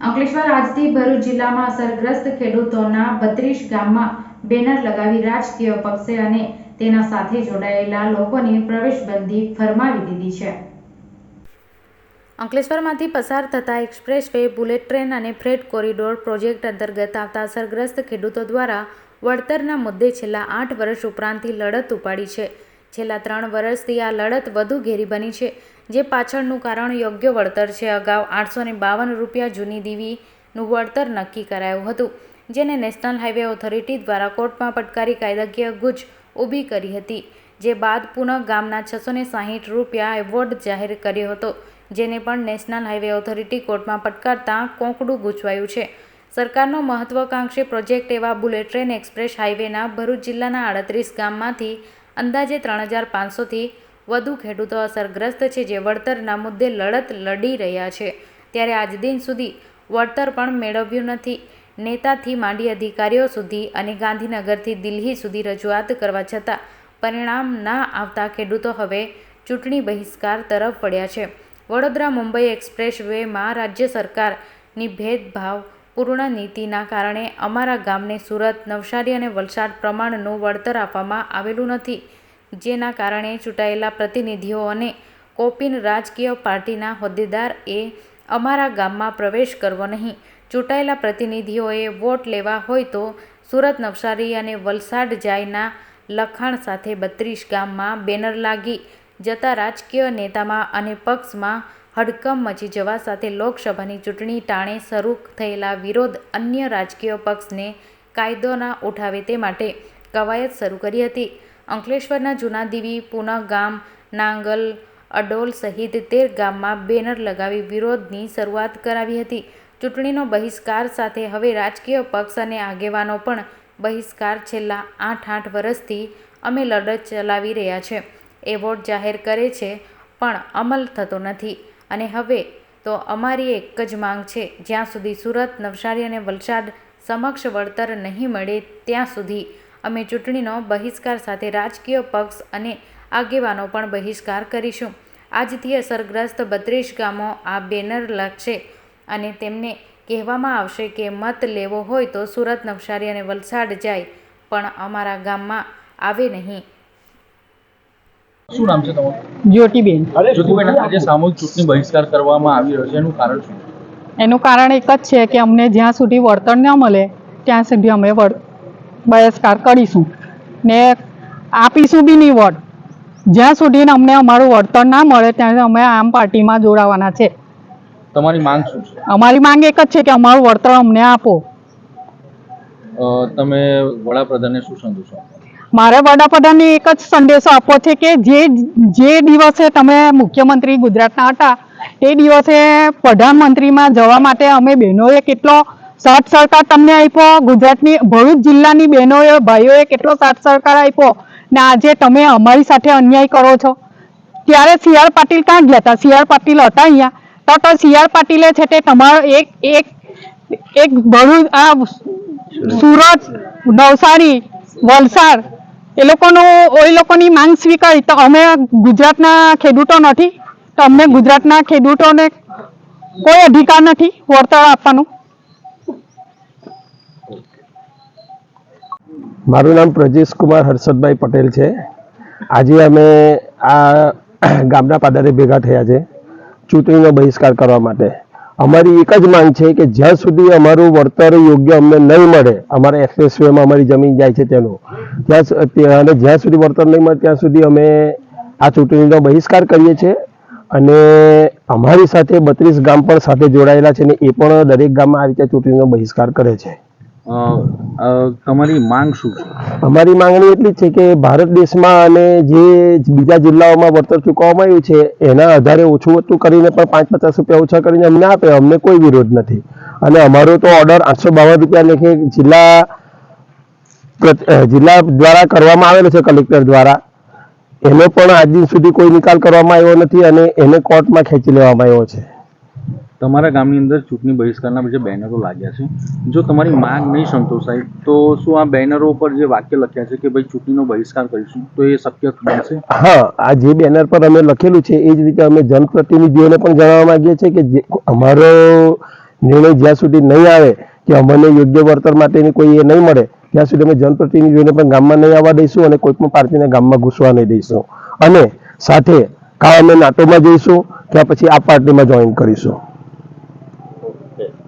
અંકલેશ્વર આજથી ભરૂચ જિલ્લામાં અસરગ્રસ્ત ખેડૂતોના બત્રીસ ગામમાં બેનર લગાવી રાજકીય પક્ષે અને તેના સાથે જોડાયેલા લોકોની પ્રવેશબંધી ફરમાવી દીધી છે. અંકલેશ્વરમાંથી પસાર થતા એક્સપ્રેસ વે, બુલેટ ટ્રેન અને ફ્રેટ કોરિડોર પ્રોજેક્ટ અંતર્ગત આવતા અસરગ્રસ્ત ખેડૂતો દ્વારા વળતરના મુદ્દે છેલ્લા આઠ વર્ષ ઉપરાંતથી લડત ઉપાડી છે. છેલ્લા ત્રણ વર્ષથી આ લડત વધુ ઘેરી બની છે. જે પાછળનું કારણ યોગ્ય વળતર છે. અગાઉ આઠસો બાવન રૂપિયા જૂની દીવીનું વળતર નક્કી કરાયું હતું, જેને નેશનલ હાઈવે ઓથોરિટી દ્વારા કોર્ટમાં પટકારી કાયદાકીય ગુજ ઊભી કરી હતી, જે બાદ પુનઃ ગામના છસો સાહીઠ રૂપિયા એવોર્ડ જાહેર કર્યો હતો, જેને પણ નેશનલ હાઈવે ઓથોરિટી કોર્ટમાં પટકારતા કોંકડું ગૂંચવાયું છે. સરકારનો મહત્વાકાંક્ષી પ્રોજેક્ટ એવા બુલેટ ટ્રેન એક્સપ્રેસ હાઈવેના ભરૂચ જિલ્લાના આડત્રીસ ગામમાંથી અંદાજે ત્રણ હજાર પાંચસોથી વધુ ખેડૂતો અસરગ્રસ્ત છે જે વળતરના મુદ્દે લડત લડી રહ્યા છે. ત્યારે આજ દિન સુધી વળતર પણ મેળવ્યું નથી. નેતાથી માંડી અધિકારીઓ સુધી અને ગાંધીનગરથી દિલ્હી સુધી રજૂઆત કરવા છતાં પરિણામ ના આવતા ખેડૂતો હવે ચૂંટણી બહિષ્કાર તરફ વળ્યા છે. વડોદરા મુંબઈ એક્સપ્રેસ વેમાં રાજ્ય સરકારની ભેદભાવ પૂર્ણ નીતિના કારણે અમારા ગામને સુરત, નવસારી અને વલસાડ પ્રમાણનું વળતર આપવામાં આવેલું નથી. જેના કારણે ચૂંટાયેલા પ્રતિનિધિઓ અને કોપીન રાજકીય પાર્ટીના હોદ્દેદાર એ અમારા ગામમાં પ્રવેશ કરવો નહીં. ચૂંટાયેલા પ્રતિનિધિઓએ વોટ લેવા હોય તો સુરત નવસારી અને વલસાડ જાયના લખાણ સાથે બત્રીસ ગામમાં બેનર લાગી જતા રાજકીય નેતામાં અને પક્ષમાં હડકંપ મચી જવા સાથે લોકસભાની ચૂંટણી ટાણે શરૂ થયેલા વિરોધ અન્ય રાજકીય પક્ષને કાયદોના ઉઠાવે તે માટે કવાયત શરૂ કરી હતી. અંકલેશ્વરના જૂના દીવી, પુનઃ ગામ, નાંગલ, અડોલ સહિત તેર ગામમાં બેનર લગાવી વિરોધની શરૂઆત કરાવી હતી. ચૂંટણીનો બહિષ્કાર સાથે હવે રાજકીય પક્ષ અને આગેવાનો પણ બહિષ્કાર છેલ્લા આઠ આઠ વર્ષથી અમે લડત ચલાવી રહ્યા છે. એવોર્ડ જાહેર કરે છે, પણ અમલ થતો નથી. અને હવે તો અમારી એક જ માંગ છે, જ્યાં સુધી સુરત, નવસારી અને વલસાડ સમક્ષ વળતર નહીં મળે, ત્યાં સુધી અમે ચૂંટણીનો બહિષ્કાર સાથે રાજકીય પક્ષ અને આગેવાનો પણ બહિષ્કાર કરીશું. આજથી અસરગ્રસ્ત બત્રીસ ગામો આ બેનર લખશે અને તેમને કહેવામાં આવશે કે મત લેવો હોય તો સુરત નવસારી અને વલસાડ જાય પણ અમારા ગામમાં આવે નહીં. શું નામ છે તમારું? જ્યોતિબેન. જ્યોતિબેન આજે સામૂહિક ચૂંટણી બહિષ્કાર કરવામાં આવી રહ્યો છે એનું કારણ શું? એનું કારણ એક જ છે કે અમને જ્યાં સુધી વળતર ન મળે ત્યાં સુધી અમે વળ બહિષ્કાર કરીશું. ને આપીશું બી નહીં વોટ. જ્યાં સુધી અમને અમારું વળતર ના મળે ત્યાં અમે આમ પાર્ટીમાં જોડાવાના છે. તમારી માંગ શું છે? અમારી માંગ એક જ છે કે અમારું વળતર અમને આપો. તમે વડાપ્રધાનને શું સંદેશો મારે વડાપ્રધાનને એક જ સંદેશો આપવો છે કે જે જે દિવસે તમે મુખ્યમંત્રી ગુજરાતના હતા તે દિવસે પ્રધાનમંત્રીમાં જવા માટે અમે બહેનોએ કેટલો સાથ સહકાર તમને આપ્યો. ગુજરાતની ભરૂચ જિલ્લાની બહેનોએ, ભાઈઓએ કેટલો સાથ સહકાર આપ્યો? ને આજે તમે અમારી સાથે અન્યાય કરો છો. ત્યારે સી આર પાટીલ ક્યાં ગયા હતા? સી આર પાટીલ હતા અહીંયા. તો તો સી આર પાટીલે છે તે તમારો એક એક એક ભરૂચ, આ સુરત, નવસારી, વલસાડ, એ લોકોનું, એ લોકોની માંગ સ્વીકારી. તો અમે ગુજરાતના ખેડૂતો નથી. તો અમને ગુજરાતના ખેડૂતોને કોઈ અધિકાર નથી વળતર આપવાનું. મારું નામ પ્રજેશ કુમાર હર્ષદભાઈ પટેલ છે. આજે અમે આ ગામના પાદરે ભેગા થયા છે ચૂંટણીનો બહિષ્કાર કરવા માટે. અમારી એક જ માંગ છે કે જ્યાં સુધી અમારું વળતર યોગ્ય અમને નહીં મળે, અમારા એક્સપ્રેસવેમાં અમારી જમીન જાય છે તેનું, ત્યાં અને જ્યાં સુધી વળતર નહીં મળે ત્યાં સુધી અમે આ ચૂંટણીનો બહિષ્કાર કરીએ છીએ. અને અમારી સાથે બત્રીસ ગામ પણ સાથે જોડાયેલા છે ને એ પણ દરેક ગામમાં આ રીતે ચૂંટણીનો બહિષ્કાર કરે છે. તમારી માંગ શું છે? અમારી માંગણી એટલી છે કે ભારત દેશમાં અને જે બીજા જિલ્લાઓમાં વળતર ચૂકવવામાં આવ્યું છે, એના આધારે ઓછું વધતું કરીને પણ પાંચ પચાસ રૂપિયા ઓછા કરીને અમને આપે, અમને કોઈ વિરોધ નથી. અને અમારો તો ઓર્ડર આઠસો બાવન રૂપિયા લેખે જિલ્લા જિલ્લા દ્વારા કરવામાં આવેલો છે કલેક્ટર દ્વારા. એનો પણ આજ સુધી કોઈ નિકાલ કરવામાં આવ્યો નથી અને એને કોર્ટમાં ખેંચી લેવામાં આવ્યો છે. તમારા ગામની અંદર ચૂંટણી બહિષ્કારના જે બેનરો લાગ્યા છે, જો તમારી માંગ નહીં સંતોષાય, તો શું આ બેનરો ઉપર જે વાક્ય લખ્યા છે કે ભાઈ ચૂંટણીનો બહિષ્કાર કરીશું, તો એ શક્ય બનશે? હા, આ જે બેનર પર અમે લખેલું છે, એ જ રીતે અમે જનપ્રતિનિધિઓને પણ જણાવવા માંગીએ છીએ કે અમારો નિર્ણય જ્યાં સુધી નહીં આવે, કે અમને યોગ્ય વળતર માટેની કોઈ એ નહીં મળે, ત્યાં સુધી અમે જનપ્રતિનિધિઓને પણ ગામમાં નહીં આવવા દઈશું અને કોઈ પણ પાર્ટીને ગામમાં ઘૂસવા નહીં દઈશું. અને સાથે કાં અમે નાટોમાં જઈશું કે પછી આ પાર્ટીમાં જોઈન કરીશું.